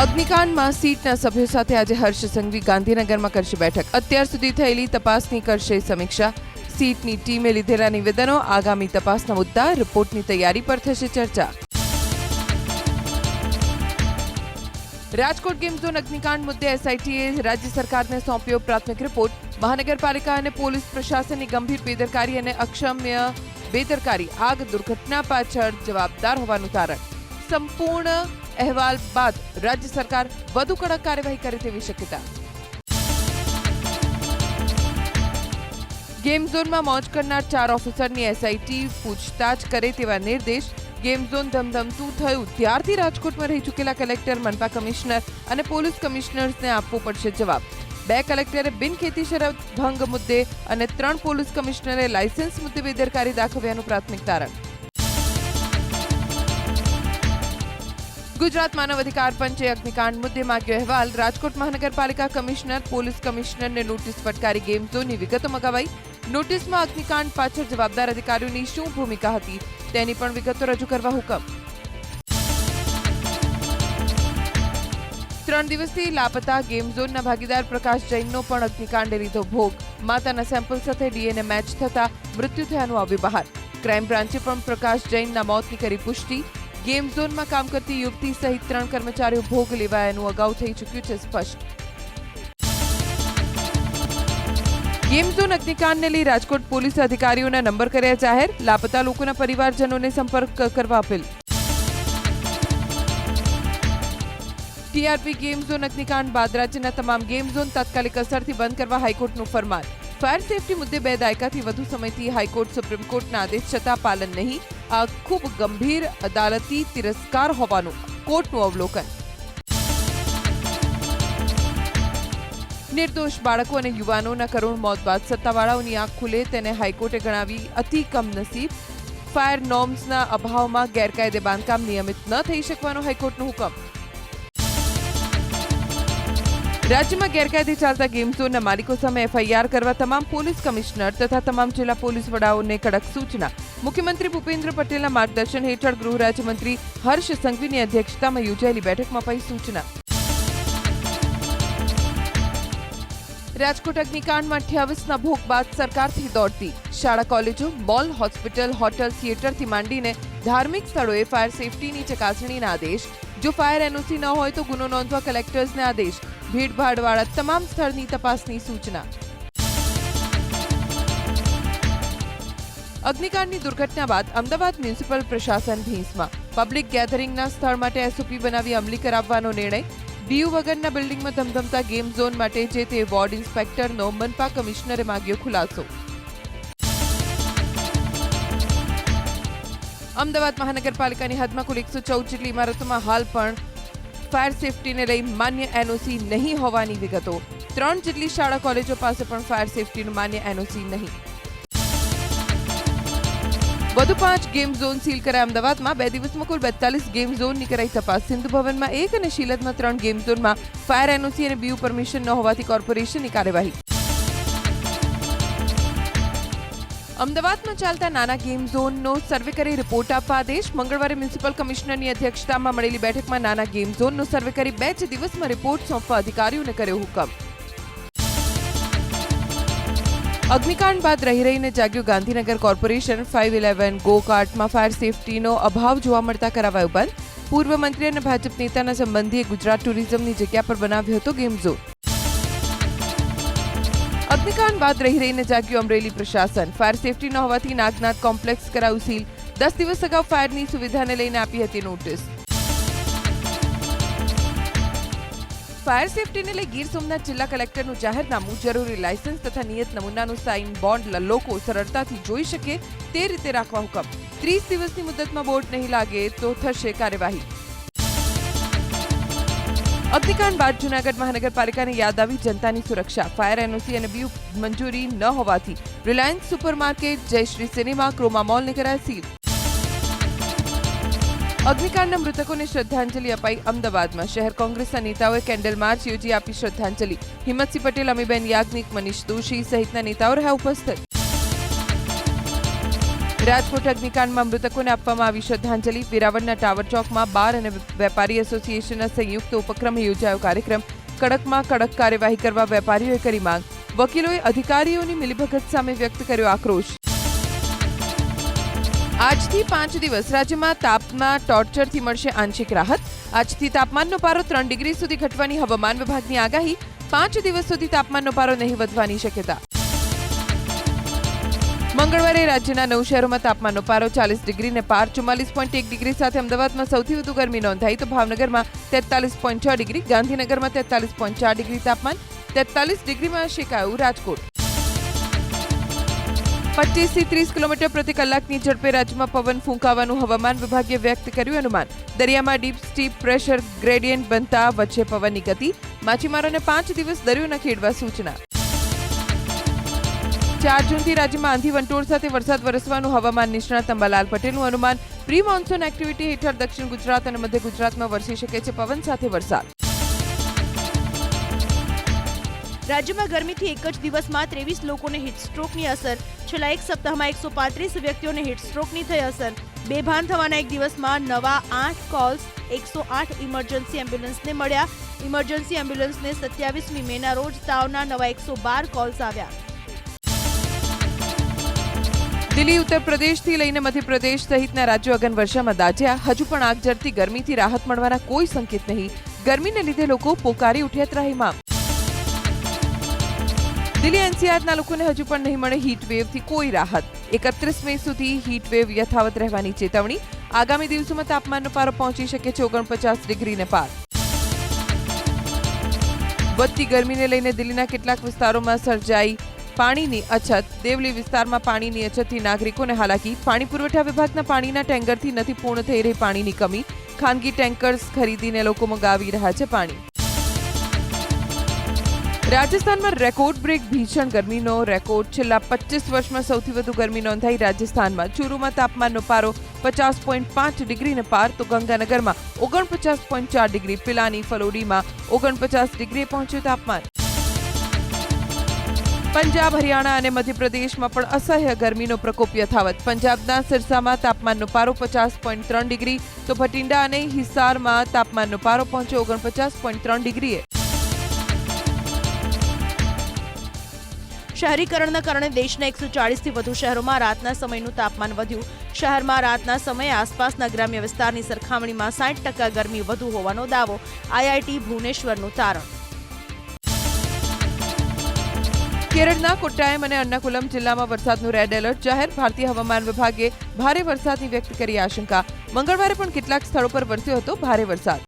અગ્નિકાંડમાં સીટના સભ્યો સાથે આજે હર્ષ સંઘવી ગાંધીનગરમાં કરશે બેઠક. અત્યાર સુધી થયેલી તપાસની કરશે સમીક્ષા. સીટની ટીમે લીધેલા નિવેદનો, આગામી તપાસના મુદ્દા, રિપોર્ટની તૈયારી પર થશે ચર્ચા. રાજકોટ ગેમ ઝોન અગ્નિકાંડ મુદ્દે એસઆઈટીએ રાજ્ય સરકારને સોંપ્યો પ્રાથમિક રિપોર્ટ. મહાનગરપાલિકા અને પોલીસ પ્રશાસનની ગંભીર બેદરકારી અને અક્ષમ્ય બેદરકારી. આગ દુર્ઘટના પાછળ જવાબદાર હોવાનું તારણ. સંપૂર્ણ અહેવાલ બાદ રાજ્ય સરકાર વધુ કડક કાર્યવાહી કરે તેવી શક્યતા. ગેમ ઝોનમાં મોજ કરનાર ચાર ઓફિસરની એસઆઈટી પૂછતાછ કરે તેવા નિર્દેશ ગેમ ઝોન ધમધમતું થયું. ત્યારથી રાજકોટમાં રહી ચૂકેલા કલેક્ટર મનપા કમિશનર અને પોલીસ કમિશનર્સને આપવો પડશે જવાબ. બે કલેક્ટરે બિનખેતી શરત ભંગ મુદ્દે અને ત્રણ પોલીસ કમિશનરે લાયસન્સ મુદ્દે બેદરકારી દાખવ્યાનું પ્રાથમિક તારણ. ગુજરાત માનવ અધિકાર પંચે અગ્નિકાંડ મુદ્દે માગ્યો અહેવાલ. રાજકોટ મહાનગરપાલિકા કમિશનર, પોલીસ કમિશનરને નોટિસ ફટકારી ગેમ ઝોનની વિગતો મગાવાઈ. નોટિસમાં અગ્નિકાંડ પાછળ જવાબદાર અધિકારીઓની શું ભૂમિકા હતી તેની પણ વિગતો રજૂ કરવા હુકમ. ત્રણ દિવસથી લાપતા ગેમ ઝોનના ભાગીદાર પ્રકાશ જૈનનો પણ અગ્નિકાંડે લીધો ભોગ. માતાના સેમ્પલ સાથે ડીએનએ મેચ થતા મૃત્યુ થયાનું આવ્યું બહાર ક્રાઇમ બ્રાન્ચે પણ પ્રકાશ જૈનના મોતની કરી પુષ્ટિ. ગેમ ઝોનમાં કામ કરતી યુવતી સહિત ત્રણ કર્મચારીઓ ભોગ લેવાયાનું અગાઉ થઈ ચૂક્યું છે સ્પષ્ટ. ગેમ ઝોન અગ્નિકાંડને લઈ રાજકોટ પોલીસ અધિકારીઓના નંબર કર્યા જાહેર. લાપતા લોકોના પરિવારજનોને સંપર્ક કરવા અપીલ. ટીઆરપી ગેમ ઝોન અગ્નિકાંડ બાદ રાજ્યના તમામ ગેમ ઝોન તાત્કાલિક અસરથી બંધ કરવા હાઈકોર્ટનું ફરમાન. ફાયર સેફટી મુદ્દે બે દાયકાથી વધુ સમયથી હાઈકોર્ટ સુપ્રીમ કોર્ટના આદેશ છતાં પાલન નહીં. આ ખૂબ ગંભીર અદાલતી તિરસ્કાર હોવાનું કોર્ટનું અવલોકન. નિર્દોષ બાળકો અને યુવાનોના કરુણ મોત બાદ સત્તાવાળાઓની આંખ ખુલે તેને હાઈકોર્ટે ગણાવી અતિ કમનસીબ. ફાયર નોર્મ્સના અભાવમાં ગેરકાયદે બાંધકામ નિયમિત ન થઈ શકવાનો હાઈકોર્ટનો હુકમ. રાજ્યમાં ગેરકાયદે ચાલતા ગેમ ઝોનના માલિકો સામે એફઆઈઆર કરવા તમામ પોલીસ કમિશનર તથા તમામ જિલ્લા પોલીસ વડાઓને કડક સૂચના. મુખ્યમંત્રી ભૂપેન્દ્ર પટેલના માર્ગદર્શન હેઠળ ગૃહ રાજ્યમંત્રી હર્ષ સંઘવીની અધ્યક્ષતામાં યોજાયેલી બેઠકમાં અપાઈ સૂચના. રાજકોટ અગ્નિકાંડમાં અઠ્યાવીસના ભોગ બાદ સરકારથી દોડતી. શાળા કોલેજો, મોલ, હોસ્પિટલ, હોટલ, થિયેટરથી માંડીને ધાર્મિક સ્થળોએ ફાયર સેફટીની ચકાસણીના આદેશ. જો ફાયર એનઓસી ન હોય તો ગુનો નોંધવા કલેક્ટર્સને આદેશ. ભીડભાડવાળા તમામ સ્થળની તપાસની સૂચના. અગ્નિકાંડની દુર્ઘટના બાદ અમદાવાદ મ્યુનિસિપલ પ્રશાસન ભીંસમાં. પબ્લિક ગેધરિંગના સ્થળ માટે એસઓપી બનાવી અમલી કરાવવાનો નિર્ણય. બીયુ વગરના બિલ્ડિંગમાં ધમધમતા ગેમ ઝોન માટે જે તે વોર્ડ ઇન્સ્પેક્ટરનો મનપા કમિશનરે માંગ્યો ખુલાસો. અમદાવાદ મહાનગરપાલિકાની હદમાં કુલ એકસો ચૌદ જેટલી ઇમારતોમાં હાલ પણ ફાયર સેફટીને લઈ માન્ય એનઓસી નહીં હોવાની વિગતો. ત્રણ જેટલી શાળા કોલેજો પાસે પણ ફાયર સેફટીનું માન્ય એનઓસી નહીં. વધુ પાંચ ગેમ ઝોન સીલ કરાય અમદાવાદમાં. બે દિવસમાં કુલ બેતાલીસ ગેમ ઝોનની કરાઈ તપાસ. સિંધુ ભવનમાં એક અને શિલદમાં ત્રણ ગેમ ઝોનમાં ફાયર એનઓસી અને બીયુ પરમિશન ન હોવાથી કોર્પોરેશનની કાર્યવાહી. અમદાવાદમાં ચાલતા નાના ગેમ ઝોનનો સર્વે કરી રિપોર્ટ આપવા આદેશ. મંગળવારે મ્યુનિસિપલ કમિશનરની અધ્યક્ષતામાં મળેલી બેઠકમાં નાના ગેમ ઝોનનો સર્વે કરી બે જ દિવસમાં રિપોર્ટ સોંપવા અધિકારીઓને કર્યો હુકમ. અગ્નિકાંડ બાદ રહી રહીને જાગ્યું Gandhinagar corporation five eleven go કાર્ટમાં ફાયર સેફટીનો અભાવ જોવા મળતા કરાવાયો બંધ. પૂર્વ મંત્રી અને ભાજપ નેતાના સંબંધીએ ગુજરાત ટુરિઝમની જગ્યા પર બનાવ્યો હતો ગેમ ઝોન. અગ્નિકાંડ બાદ રહી રહીને જાગ્યું અમરેલી પ્રશાસન. ફાયર સેફટી ન હોવાથી નાગનાથ કોમ્પ્લેક્સ કરાયું સીલ. દસ દિવસ અગાઉ ફાયરની સુવિધાને લઈને આપી હતી નોટિસ ફાયર સેફટીને લઈ ગીર સોમનાથ જિલ્લા કલેક્ટરનું જાહેરનામું, જરૂરી લાયસન્સ તથા નિયત નમૂનાનું સાઇન બોન્ડ લોકો સરળતાથી જોઈ શકે તે રીતે રાખવા હુકમ. ત્રીસ દિવસની મુદતમાં બોર્ડ નહીં લાગે તો થશે કાર્યવાહી. અગ્નિકાંડ બાદ જૂનાગઢ મહાનગરપાલિકાને યાદ આવી જનતાની સુરક્ષા. ફાયર એનઓસી અને બીયુ મંજૂરી ન હોવાથી Reliance supermarket, Jayshree cinema, Croma મોલને કરાયા સીલ. અગ્નિકાંડના મૃતકોને શ્રદ્ધાંજલિ અપાઈ અમદાવાદમાં. શહેર કોંગ્રેસના નેતાઓએ કેન્ડલ માર્ચ યોજી આપી શ્રદ્ધાંજલિ. હિંમતસિંહ પટેલ, અમીબેન યાજ્ઞિક, મનીષ દોશી સહિતના નેતાઓ રહ્યા ઉપસ્થિત. રાજકોટ અગ્નિકાંડમાં મૃતકોને આપવામાં આવી શ્રદ્ધાંજલિ. વેરાવળના ટાવર ચોકમાં બાર અને વેપારી એસોસિએશનના સંયુક્ત ઉપક્રમે યોજાયો કાર્યક્રમ. કડકમાં કડક કાર્યવાહી કરવા વેપારીઓએ કરી માંગ. વકીલોએ અધિકારીઓની મિલીભગત સામે વ્યક્ત કર્યો આક્રોશ. આજથી પાંચ દિવસ રાજ્યમાં તાપના ટોર્ચરથી મળશે આંશિક રાહત. આજથી તાપમાનનો પારો ત્રણ ડિગ્રી સુધી ઘટવાની હવામાન વિભાગની આગાહી. પાંચ દિવસ સુધી તાપમાનનો પારો નહીં વધવાની શક્યતા. મંગળવારે રાજ્યના નવ શહેરોમાં તાપમાનનો પારો ચાલીસ ડિગ્રીને પાર ચુમ્માલીસ પોઈન્ટ એક ડિગ્રી સાથે અમદાવાદમાં સૌથી વધુ ગરમી નોંધાઈ. તો ભાવનગરમાં તેતાલીસ પોઈન્ટ છ ડિગ્રી, ગાંધીનગરમાં તેતાલીસ પોઈન્ટ ચાર ડિગ્રી તાપમાન, તેતાલીસ ડિગ્રીમાં શેકાયું રાજકોટ. પચીસથી ત્રીસ કિલોમીટર પ્રતિ કલાકની ઝડપે રાજ્યમાં પવન ફૂંકાવાનું હવામાન વિભાગે વ્યક્ત કર્યું અનુમાન. દરિયામાં ડીપ સ્ટીપ પ્રેશર ગ્રેડિયન્ટ બનતા વચ્ચે પવનની ગતિ. માછીમારોને પાંચ દિવસ દરિયો ન ખેડવા સૂચના. ચાર જૂનથી રાજ્યમાં આંધી વંટોળ સાથે વરસાદ વરસવાનું હવામાન નિષ્ણાત અંબાલાલ પટેલનું અનુમાન. પ્રી મોન્સૂન એક્ટિવિટી હેઠળ દક્ષિણ ગુજરાત અને મધ્ય ગુજરાતમાં વરસી શકે છે પવન સાથે વરસાદ. રાજ્યમાં ગરમીથી એક જ દિવસમાં ત્રેવીસ લોકોને હીટસ્ટ્રોકની અસર. છેલ્લા એક સપ્તાહમાં એકસો પાંત્રીસ વ્યક્તિઓને હીટસ્ટ્રોકની થઈ અસર. બેભાન થવાના એક દિવસમાં નવા આઠ કોલ્સ, એકસો આઠ ઇમરજન્સી એમ્બ્યુલન્સને મળ્યા. ઇમરજન્સી એમ્બ્યુલન્સને સત્યાવીસમી મેના રોજ તાવના નવા એકસો બાર કોલ્સ આવ્યા. દિલ્હી, ઉત્તર પ્રદેશથી લઈને મધ્યપ્રદેશ સહિતના રાજ્યો અગન વર્ષામાં દાઝ્યા. હજુ પણ આગ જડતી ગરમીથી રાહત મળવાના કોઈ સંકેત નહીં. ગરમીને લીધે લોકો પોકારી ઉઠ્યા ત્રાહીમાં દિલ્હી એનસીઆરના લોકોને હજુ પણ નહીં મળે હીટવેવથી કોઈ રાહત. એકત્રીસ મે સુધી હીટવેવ યથાવત રહેવાની ચેતવણી. આગામી દિવસોમાં તાપમાનનો પારો પહોંચી શકે છે ઓગણપચાસ ડિગ્રીને પાર. વધતી ગરમીને લઈને દિલ્હીના કેટલાક વિસ્તારોમાં સર્જાઈ પાણીની અછત. દેવલી વિસ્તારમાં પાણીની અછતથી નાગરિકોને હાલાકી. પાણી પુરવઠા વિભાગના પાણીના ટેન્કરથી નથી પૂર્ણ થઈ રહી પાણીની કમી. ખાનગી ટેન્કર્સ ખરીદીને લોકો મગાવી રહ્યા છે પાણી. રાજસ્થાનમાં રેકોર્ડ બ્રેક ભીષણ ગરમીનો રેકોર્ડ. છેલ્લા પચીસ વર્ષમાં સૌથી વધુ ગરમી નોંધાઈ રાજસ્થાનમાં. ચુરુમાં તાપમાનનો પારો પચાસ પોઈન્ટ પાંચ ડિગ્રીને પાર તો ગંગાનગરમાં ઓગણપચાસ પોઈન્ટ ચાર ડિગ્રી. પિલાની ફલોડીમાં ઓગણપચાસ ડિગ્રીએ પહોંચ્યું તાપમાન. પંજાબ, હરિયાણા અને મધ્યપ્રદેશમાં પણ અસહ્ય ગરમીનો પ્રકોપ યથાવત. પંજાબના સિરસામાં તાપમાનનો પારો પચાસ પોઈન્ટ ત્રણ ડિગ્રી, તો ભટિંડા અને હિસારમાં તાપમાનનો પારો પહોંચ્યો ઓગણપચાસ પોઈન્ટ ત્રણ ડિગ્રીએ. શહેરીકરણના કારણે દેશના એકસો ચાળીસથી વધુ શહેરોમાં રાતના સમયનું તાપમાન વધ્યું. શહેરમાં રાતના સમયે આસપાસના ગ્રામ્ય વિસ્તારની સરખામણીમાં સાઠ ટકા ગરમી વધુ હોવાનો દાવો આઈઆઈટી ભુવનેશ્વરનું તારણ. કેરળના કોટ્ટાયમ અને અર્નાકુલમ જિલ્લામાં વરસાદનું રેડ એલર્ટ જાહેર. ભારતીય હવામાન વિભાગે ભારે વરસાદની વ્યક્ત કરી આશંકા. મંગળવારે પણ કેટલાક સ્થળો પર વરસ્યો હતો ભારે વરસાદ.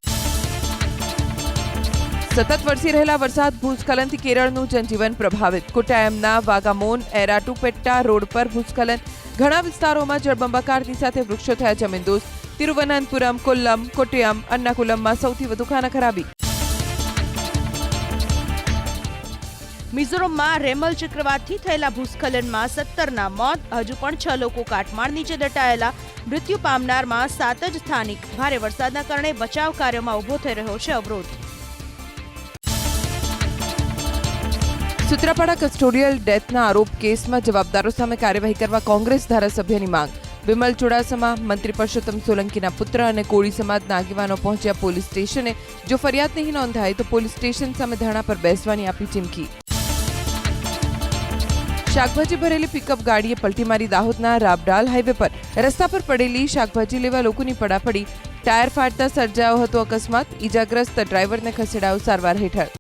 સતત વરસી રહેલા વરસાદ ભૂસ્ખલનથી કેરળનું જનજીવન પ્રભાવિત. કોટ્ટાયમના વાગામોન, એરાટુપેટ્ટા રોડ પર ભૂસ્ખલન. ઘણા વિસ્તારોમાં જળબંબાકારની સાથે વૃક્ષો થયા જમીનદોસ્ત તિરુવનંતપુરમ, કોલ્લમ, કોટ્ટયમ, અન્નાકુલમમાં સૌથી વધુ ખાના ખરાબી મિઝોરમમાં રેમલ ચક્રવાતથી થયેલા ભૂસ્ખલનમાં સત્તરના મોત, હજુ પણ છ લોકો કાટમાળ નીચે દટાયેલા. મૃત્યુ પામનારમાં સાત જ સ્થાનિક. ભારે વરસાદના કારણે બચાવ કાર્યમાં ઊભો થઈ રહ્યો છે અવરોધ. સૂત્રાપાડા કસ્ટોડિયલ ડેથના આરોપ કેસમાં જવાબદારો સામે કાર્યવાહી કરવા કોંગ્રેસ ધારાસભ્યની માંગ. વિમલ ચુડાસમા, મંત્રી પરષોત્તમ સોલંકીના પુત્ર અને કોળી સમાજના આગેવાનો પહોંચ્યા પોલીસ સ્ટેશને. જો ફરિયાદ નહીં નોંધાય તો પોલીસ સ્ટેશન સામે ધરણા પર બેસવાની આપી ચીમકી. શાકભાજી ભરેલી પિકઅપ ગાડીએ પલટી મારી દાહોદના રાબડાલ હાઈવે પર. રસ્તા પર પડેલી શાકભાજી લેવા લોકોની પડાપડી. ટાયર ફાટતા સર્જાયો હતો અકસ્માત. ઈજાગ્રસ્ત ડ્રાઈવરને ખસેડાયો સારવાર હેઠળ.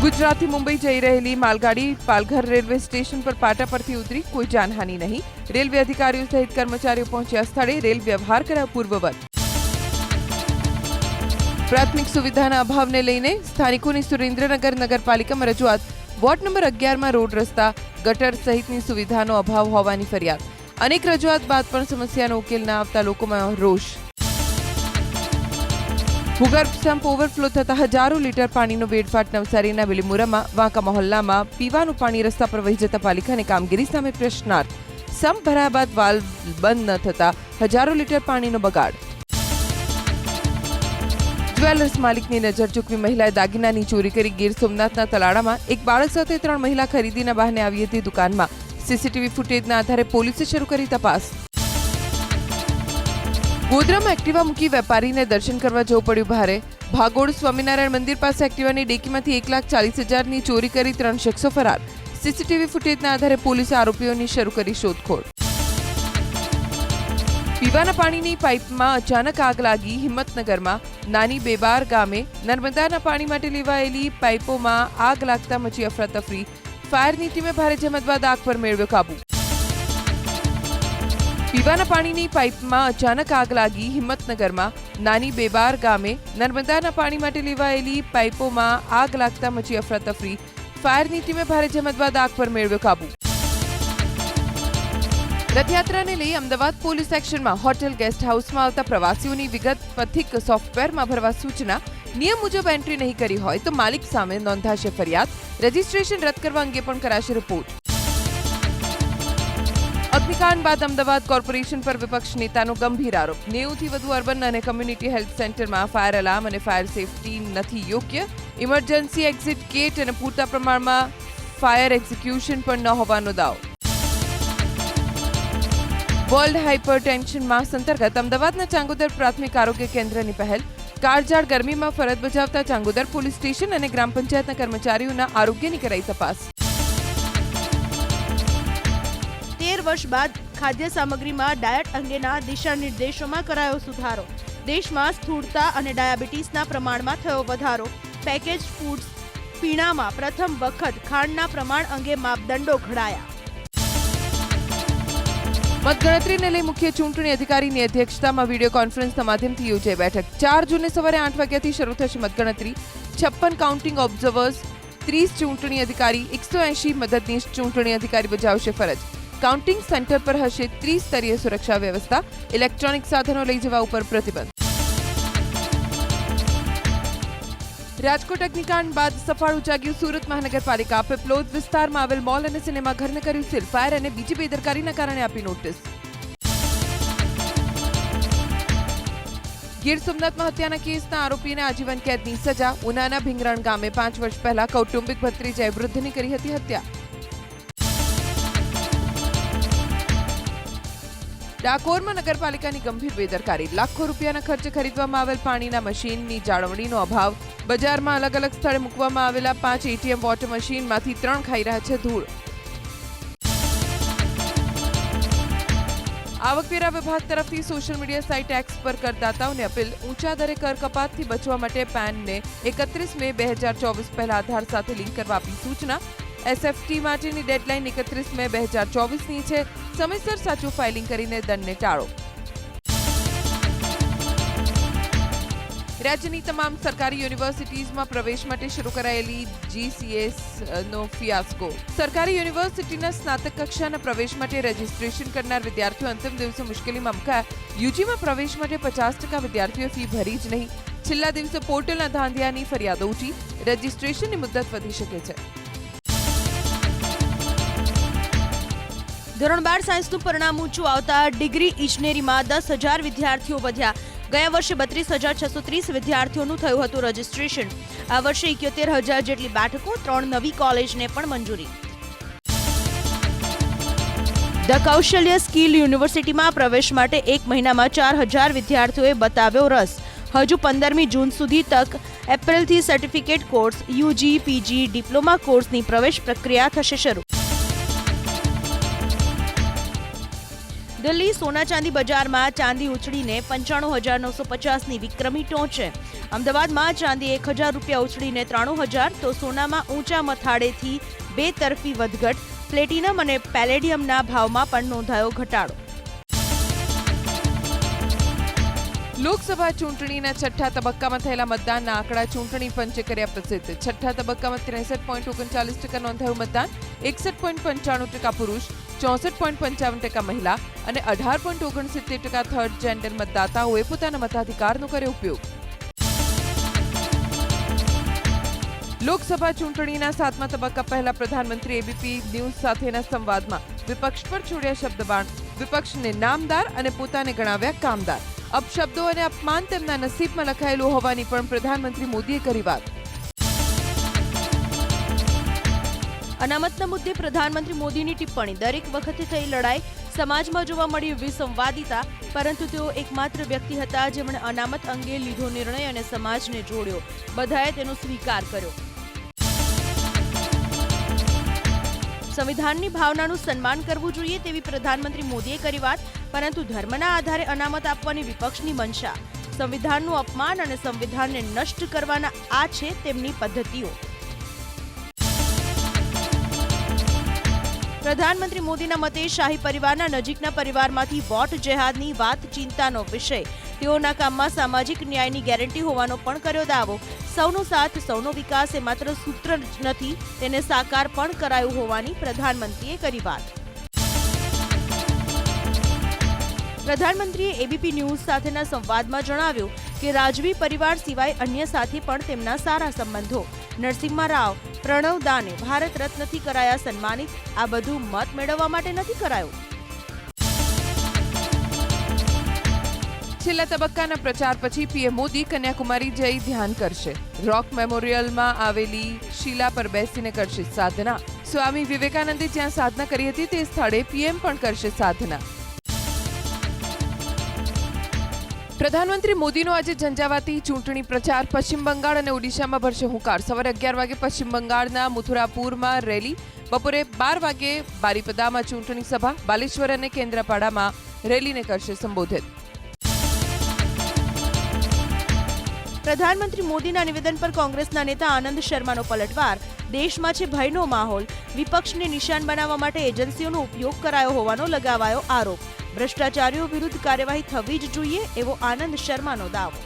ગુજરાતથી મુંબઈ જઈ રહેલી માલગાડી પાલઘર રેલવે સ્ટેશન પર પાટા પરથી ઉતરી. કોઈ જાનહાની નહીં. રેલવે અધિકારીઓ સહિત કર્મચારીઓ પહોંચ્યા સ્થળે રેલ વ્યવહાર કરાયો પૂર્વવત. પ્રાથમિક સુવિધાના અભાવને લઈને સ્થાનિકોની સુરેન્દ્રનગર નગરપાલિકામાં રજૂઆત. વોર્ડ નંબર અગિયારમાં રોડ રસ્તા, ગટર સહિતની સુવિધાનો અભાવ હોવાની ફરિયાદ. અનેક રજૂઆત બાદ પણ સમસ્યાનો ઉકેલ ના આવતા લોકોમાં રોષ. ભૂગર્ભ સંપ ઓવરફ્લો થતા હજારો લીટર પાણીનો વેડફાટ નવસારીના બિલીમુરામાં વાંકા મહોલ્લામાં પીવાનું પાણી રસ્તા પર વહી જતા પાલિકાની કામગીરી સામે પ્રશ્નાર્થ. સંપ ભરાયા બાદ વાલ્વ બંધ ન થતા હજારો લીટર પાણીનો બગાડ. જ્વેલર્સ માલિકની નજર ચૂકવી મહિલાએ દાગીનાની ચોરી કરી ગીર સોમનાથના તલાડામાં એક બાળક સાથે ત્રણ મહિલા ખરીદીના બહાને આવી હતી દુકાનમાં. સીસીટીવી ફૂટેજના આધારે પોલીસે શરૂ કરી તપાસ. ગોધરામાં એક્ટિવા મૂકી વેપારીને દર્શન કરવા જવું પડ્યું ભારે. ભાગોળ સ્વામિનારાયણ મંદિર પાસે એક્ટિવાની ડેકીમાંથી એક લાખ ચાલીસ હજારની ચોરી કરી ત્રણ શખ્સો ફરાર. સીસીટીવી ફૂટેજના આધારે પોલીસે આરોપીઓની શરૂ કરી શોધખોળ. પીવાના પાણીની પાઇપમાં અચાનક આગ લાગી હિંમતનગરમાં નાની બેબાર ગામે નર્મદાના પાણી માટે લેવાયેલી પાઇપોમાં આગ લાગતા મચી અફરાતફરી ફાયરની ટીમે ભારે જહેમત બાદ આગ પર મેળવ્યો કાબુ. પીવાના પાણીની પાઇપમાં અચાનક આગ લાગી હિંમતનગરમાં નાની બેબાર ગામે નર્મદાના પાણી માટે લેવાયેલી પાઇપોમાં આગ લાગતા મચી અફરાતફરી ફાયરની ટીમે ભારે જહેમત બાદ આગ પર મેળવ્યો કાબુ. રથયાત્રાને લઈ અમદાવાદ પોલીસ એક્શનમાં હોટેલ ગેસ્ટ હાઉસમાં આવતા પ્રવાસીઓની વિગત પથિક સોફ્ટવેરમાં ભરવા સૂચના, નિયમ મુજબ એન્ટ્રી નહીં કરી હોય તો માલિક સામે નોંધાશે ફરિયાદ. રજીસ્ટ્રેશન રદ કરવા અંગે પણ કરાશે રિપોર્ટ. અગ્નિકાંડ બાદ અમદાવાદ કોર્પોરેશન પર વિપક્ષ નેતાનો ગંભીર આરોપ. નેવુંથી વધુ અર્બન અને કમ્યુનિટી હેલ્થ સેન્ટરમાં ફાયર એલાર્મ અને ફાયર સેફટી નથી યોગ્ય. ઇમરજન્સી એક્ઝિટ ગેટ અને પૂરતા પ્રમાણમાં ફાયર એક્ઝિક્યુશન પણ ન હોવાનો દાવો. વર્લ્ડ હાઇપરટેન્શન માસ અંતર્ગત અમદાવાદના ચાંગોદર પ્રાથમિક આરોગ્ય કેન્દ્રની પહેલ. કાળઝાળ ગરમીમાં ફરજ બજાવતા ચાંગોદર પોલીસ સ્ટેશન અને ગ્રામ પંચાયતના કર્મચારીઓના આરોગ્યની કરાઈ તપાસ. તેર વર્ષ બાદ ખાદ્ય સામગ્રીમાં ડાયટ અંગેના દિશા નિર્દેશોમાં કરાયો સુધારો. દેશમાં સ્થૂળતા અને ડાયાબિટીસના પ્રમાણમાં થયો વધારો. પેકેજ ફૂડ્સ પીણામાં પ્રથમ વખત ખાંડના પ્રમાણ અંગે માપદંડો ઘડાયા. મતગણતરીને લઈ મુખ્ય ચૂંટણી અધિકારીની અધ્યક્ષતામાં વીડિયો કોન્ફરન્સના માધ્યમથી યોજાઈ બેઠક. ચાર જૂને સવારે આઠ વાગ્યાથી શરૂ થશે મતગણતરી. છપ્પન કાઉન્ટિંગ ઓબ્ઝર્વર્સ ત્રીસ ચૂંટણી અધિકારી, એકસો એંશી મદદનીશ ચૂંટણી અધિકારી બજાવશે ફરજ. કાઉન્ટિંગ સેન્ટર પર હશે ત્રિસ્તરીય સુરક્ષા વ્યવસ્થા. ઇલેક્ટ્રોનિક સાધનો લઈ જવા ઉપર પ્રતિબંધ. રાજકોટ અગ્નિકાંડ બાદ સફાળું જાગ્યું સુરત મહાનગરપાલિકા. પેપલોદ વિસ્તારમાં આવેલ મોલ અને સિનેમા ઘરને કર્યું સીલ. ફાયર અને બીજી બેદરકારીના કારણે આપી નોટિસ. ગીર સોમનાથમાં હત્યાના કેસના આરોપીને આજીવન કેદની સજા. ઉનાના ભીંગરણ ગામે પાંચ વર્ષ પહેલા કૌટુંબિક ભત્રીજાએ વૃદ્ધની કરી હતી હત્યા. ડાકોરમાં નગરપાલિકાની ગંભીર બેદરકારી. લાખો રૂપિયાના ખર્ચે ખરીદવામાં આવેલ પાણીના મશીનની જાળવણીનો અભાવ. બજારમાં અલગ અલગ સ્થળે મૂકવામાં આવેલા પાંચ એટીએમ વોટર મશીનમાંથી ત્રણ ખાઈ રહ્યા છે ધૂળ. આવકવેરા વિભાગ તરફથી સોશિયલ મીડિયા સાઇટ એક્સ પર કરદાતાઓને અપીલ. ઊંચા દરે કર કપાતથી બચવા માટે પેનને એકત્રીસ મે બે હજાર ચોવીસ પહેલા આધાર સાથે લિંક કરવા આપી સૂચના. એસએફટી માટેની ડેડલાઇન એકત્રીસ મે બે હજાર ચોવીસની છે. સમયસર સાચું ફાઇલિંગ કરીને દંડને ટાળો. રાજ્યની તમામ સરકારી યુનિવર્સિટીઝમાં પ્રવેશ માટે શરૂ કરાયેલી જીસીએસ નો ફિયાસ્કો. સરકારી યુનિવર્સિટીના સ્નાતક કક્ષાના પ્રવેશ માટે રજીસ્ટ્રેશન કરનાર વિદ્યાર્થીઓ અંતિમ દિવસે મુશ્કેલીમાં મુકાયા. યુજીમાં પ્રવેશ માટે પચાસ ટકા વિદ્યાર્થીઓ ફી ભરી જ નહીં. છેલ્લા દિવસે પોર્ટલના ધાંધિયાની ફરિયાદો ઉઠી. રજીસ્ટ્રેશનની મુદત વધી શકે છે. ધોરણ બાર સાયન્સનું પરિણામ ઊંચું આવતા ડિગ્રી ઇજનેરીમાં દસ હજાર વિદ્યાર્થીઓ વધ્યા. ગયા વર્ષે બત્રીસ હજાર છસો ત્રીસ વિદ્યાર્થીઓનું થયું હતું રજીસ્ટ્રેશન. આ વર્ષે ઇકોતેર હજાર જેટલી બેઠકો, ત્રણ નવી કોલેજને પણ મંજૂરી. ધ કૌશલ્ય સ્કિલ યુનિવર્સિટીમાં પ્રવેશ માટે એક મહિનામાં ચાર હજાર વિદ્યાર્થીઓએ બતાવ્યો રસ. હજુ પંદરમી જૂન સુધી તક એપ્રિલથી certificate course UG, PG diploma કોર્સની પ્રવેશ પ્રક્રિયા થશે શરૂ. દિલ્હી સોના ચાંદી બજારમાં ચાંદી ઉછળીને પંચાણું હજાર નવસો પચાસની વિક્રમી ટોંચે અમદાવાદમાં ચાંદી એક હજાર રૂપિયા ઉછળીને ત્રાણું હજાર, તો સોનામાં ઊંચા મથાળેથી બે તરફી વધઘટ, પ્લેટિનમ અને પેલેડિયમના ભાવમાં પણ નોંધાયો ઘટાડો. લોકસભા ચૂંટણીના છઠ્ઠા તબક્કામાં થયેલા મતદાનના આંકડા ચૂંટણી પંચે કર્યા પ્રસિદ્ધ. છઠ્ઠા તબક્કામાં ત્રેસઠ પોઈન્ટ ઓગણચાલીસ ટકા નોંધાયું મતદાન, એકસઠ પોઈન્ટ પંચાણું ટકા પુરુષ, ચોસઠ પોઈન્ટ પંચાવન ટકા મહિલા અને અઢાર પોઈન્ટ ઓગણસિત્તેર ટકા થર્ડ જેન્ડર મતદાતાઓએ પોતાના મતાધિકારનો કર્યો ઉપયોગ. લોકસભા ચૂંટણીના સાતમા તબક્કા પહેલા પ્રધાનમંત્રી એબીપી ન્યૂઝ સાથેના સંવાદમાં વિપક્ષ પર છોડ્યા શબ્દબાણ, વિપક્ષને નામદાર અને પોતાને ગણાવ્યા કામદાર. અપશબ્દો અને અપમાન તેમના નસીબમાં લખાયેલું હોવાની પણ પ્રધાનમંત્રી મોદીએ કરી વાત. અનામતના મુદ્દે પ્રધાનમંત્રી મોદીની ટિપ્પણી. દરેક વખતે થઈ લડાઈ સમાજમાં જોવા મળી વિસંવાદિતા, પરંતુ તેઓ એકમાત્ર વ્યક્તિ હતા જેમણે અનામત અંગે લીધો નિર્ણય અને સમાજને જોડ્યો. બધાએ તેનો સ્વીકાર કર્યો. સંવિધાનની ભાવનાનું સન્માન કરવું જોઈએ તેવી પ્રધાનમંત્રી મોદીએ કરી વાત, પરંતુ ધર્મના આધારે અનામત આપવાની વિપક્ષની મંશા. સંવિધાનનું અપમાન અને સંવિધાનને નષ્ટ કરવાના આ છે તેમની પદ્ધતિઓ. પ્રધાનમંત્રી મોદીના મતે શાહી પરિવારના નજીકના પરિવારમાંથી વોટ જેહાદની વાત ચિંતાનો વિષય. તેઓના કામમાં સામાજિક ન્યાયની ગેરંટી હોવાનો પણ કર્યો દાવો. સૌનો સાથ, સૌનો વિકાસ એ માત્ર સૂત્ર જ નથી, તેને સાકાર પણ કરાયું હોવાની પ્રધાનમંત્રીએ કરી વાત. પ્રધાનમંત્રીએ એબીપી ન્યૂઝ સાથેના સંવાદમાં જણાવ્યું કે રાજવી પરિવાર સિવાય અન્ય સાથે પણ તેમના સારા સંબંધો. નરસિંહા રાવ, પ્રણવ દાને ભારત રત્નથી કરાયા સન્માનિત, આ બધું મત મેળવવા માટે નથી કરાયું. છેલ્લા તબક્કાના પ્રચાર પછી પીએમ મોદી કન્યાકુમારી જઈ ધ્યાન કરશે. રોક મેમોરિયલમાં આવેલી શિલા પર બેસીને કરશે સાધના. સ્વામી વિવેકાનંદે જ્યાં સાધના કરી હતી તે સ્થળે પીએમ પણ કરશે સાધના. પ્રધાનમંત્રી મોદીનો આજે ઝંઝાવાતી ચૂંટણી પ્રચાર પશ્ચિમ બંગાળ અને ઓડિશામાં ભરશે હુંકાર. સવારે અગિયાર વાગે પશ્ચિમ બંગાળના મથુરાપુરમાં રેલી. બપોરે બાર વાગે બારીપદામાં ચૂંટણી સભા. બાલેશ્વર અને કેન્દ્રપાડામાં રેલીને કરશે સંબોધિત. પ્રધાનમંત્રી મોદીના નિવેદન પર કોંગ્રેસના નેતા આનંદ શર્માનો પલટવાર. દેશમાં છે ભયનો માહોલ. વિપક્ષને નિશાન બનાવવા માટે એજન્સીઓનો ઉપયોગ કરાયો હોવાનો લગાવાયો આરોપ. ભ્રષ્ટાચારીઓ વિરુદ્ધ કાર્યવાહી થવી જ જોઈએ એવો આનંદ શર્માનો દાવો.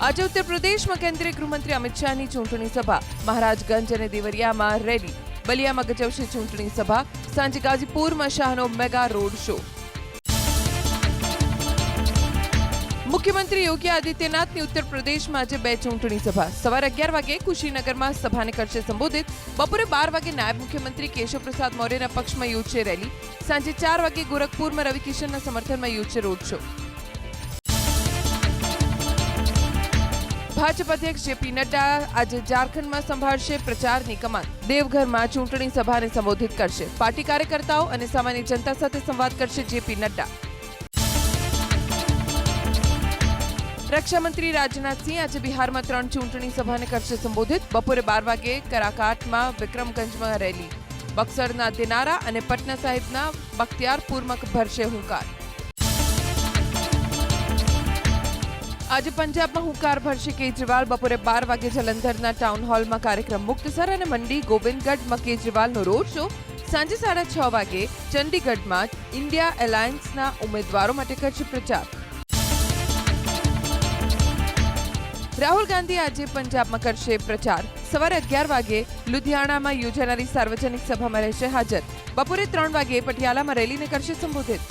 આજે ઉત્તર પ્રદેશમાં કેન્દ્રીય ગૃહમંત્રી અમિત શાહની ચૂંટણી સભા. મહારાજગંજ અને દેવરિયામાં રેલી. બલિયામાં ગજવશે ચૂંટણી સભા. સાંજે ગાઝીપુરમાં શાહનો મેગા રોડ શો. મુખ્યમંત્રી યોગી આદિત્યનાથની ઉત્તર પ્રદેશમાં આજે બે ચૂંટણી સભા. સવારે અગિયાર વાગે કુશીનગરમાં સભાને કરશે સંબોધિત. બપોરે બાર વાગે નાયબ મુખ્યમંત્રી કેશવ પ્રસાદ મૌર્યના પક્ષમાં યોજશે રેલી. સાંજે ચાર વાગે ગોરખપુરમાં રવિ કિશનના સમર્થનમાં યોજશે રોડ શો. ભાજપ અધ્યક્ષ જેપી નડ્ડા આજે ઝારખંડમાં સંભાળશે પ્રચારની કમાન. દેવઘરમાં ચૂંટણી સભાને સંબોધિત કરશે. પાર્ટી કાર્યકર્તાઓ અને સામાન્ય જનતા સાથે સંવાદ કરશે જેપી નડ્ડા. રક્ષામંત્રી રાજનાથસિંહ આજે બિહારમાં ત્રણ ચૂંટણી સભાને કરશે સંબોધિત. બપોરે બાર વાગે કરાકાટમાં વિક્રમગંજમાં રેલી. બક્સરના દિનારા અને પટના સાહિબના બખ્તિયારપુરમાં ભરશે હુંકાર. આજે પંજાબમાં હુંકાર ભરશે કેજરીવાલ. બપોરે બાર વાગે જલંધરના ટાઉન હોલમાં કાર્યક્રમ મુક્તસર અને મંડી ગોવિંદગઢમાં કેજરીવાલનો રોડ શો. સાંજે સાડા છ વાગે ચંડીગઢમાં ઇન્ડિયા એલાયન્સના ઉમેદવારો માટે કરશે પ્રચાર. રાહુલ ગાંધી આજે પંજાબમાં કરશે પ્રચાર. સવારે અગિયાર વાગે લુધિયાણામાં યોજાનારી સાર્વજનિક સભામાં રહેશે હાજર. બપોરે ત્રણ વાગે પટિયાલામાં રેલીને કરશે સંબોધિત.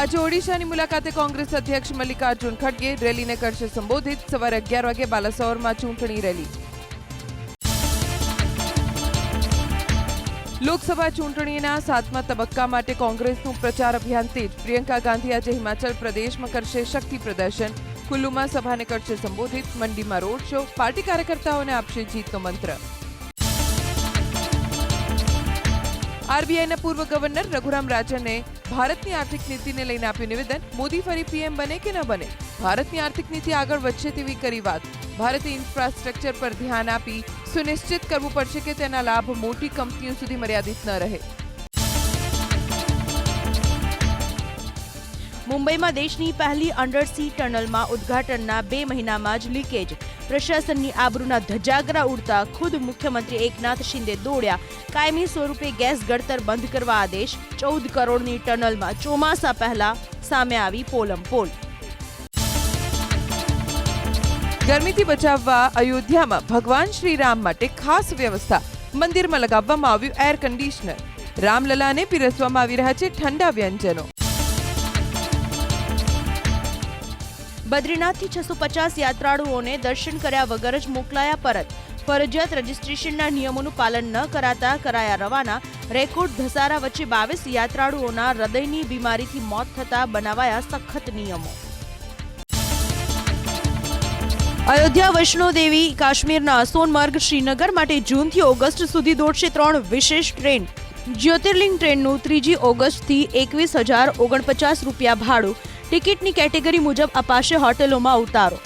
આજે ઓડિશાની મુલાકાતે કોંગ્રેસ અધ્યક્ષ મલ્લિકાર્જુન ખડગે રેલીને કરશે સંબોધિત. સવારે અગિયાર વાગે બાલાસોરમાં ચૂંટણી રેલી. લોકસભા ચૂંટણીના સાતમા તબક્કા માટે કોંગ્રેસનું પ્રચાર અભિયાન તેજ. પ્રિયંકા ગાંધી આજે હિમાચલ પ્રદેશમાં કરશે શક્તિ પ્રદર્શન. કુલ્લુમાં સભાને કરશે સંબોધિત. મંડીમાં રોડ શો. પાર્ટી કાર્યકર્તાઓને આપશે જીતનો મંત્ર. આરબીઆઈના પૂર્વ ગવર્નર રઘુરામ રાજને ભારતની આર્થિક નીતિને લઈને આપ્યું નિવેદન. મોદી ફરી પીએમ બને કે ન બને? ભારતની આર્થિક નીતિ આગળ વધશે તેવી કરી વાત. ભારતે ઇન્ફ્રાસ્ટ્રક્ચર પર ધ્યાન આપી સુનિશ્ચિત કરવું પડશે કે તેના લાભ મોટી કંપનીઓ સુધી મર્યાદિત ન રહે. મુંબઈમાં દેશની પહેલી અંડરસી ટનલમાં ઉદ્ઘાટનના બે મહિનામાં જ લીકેજ પ્રશાસનની આબરૂના ધજાગરા ઉડતા ખુદ મુખ્યમંત્રી એકનાથ શિંદે દોડ્યા. કાયમી સ્વરૂપે ગેસ ગળતર બંધ કરવા આદેશ ચૌદ કરોડની ટનલમાં ચોમાસા પહેલા સામે આવી પોલમ પોલ. ગરમીથી બચાવવા અયોધ્યામાં ભગવાન શ્રીરામ માટે ખાસ વ્યવસ્થા. મંદિરમાં લગાવવામાં આવ્યું એર કન્ડિશનર રામલલાને પીરસવામાં આવી રહ્યા છે ઠંડા વ્યંજનો. બદ્રીનાથથી છસો પચાસ યાત્રાળુઓને દર્શન કર્યા વગર જ મોકલાયા પરત. ફરજિયાત રજીસ્ટ્રેશનના નિયમોનું પાલન ન કરાતા કરાયા રવાના. રેકોર્ડ ધસારા વચ્ચે બાવીસ યાત્રાળુઓના હૃદયની બીમારીથી મોત થતા બનાવાયા સખત નિયમો. અયોધ્યા વૈષ્ણોદેવી કાશ્મીરના સોનમર્ગ શ્રીનગર માટે જૂનથી ઓગસ્ટ સુધી દોડશે ત્રણ વિશેષ ટ્રેન. જ્યોતિર્લિંગ ટ્રેનનું ત્રીજી ઓગસ્ટથી એકવીસ હજાર ઓગણપચાસ રૂપિયા ભાડું. ટિકિટની કેટેગરી મુજબ અપાશે હોટેલોમાં ઉતારો.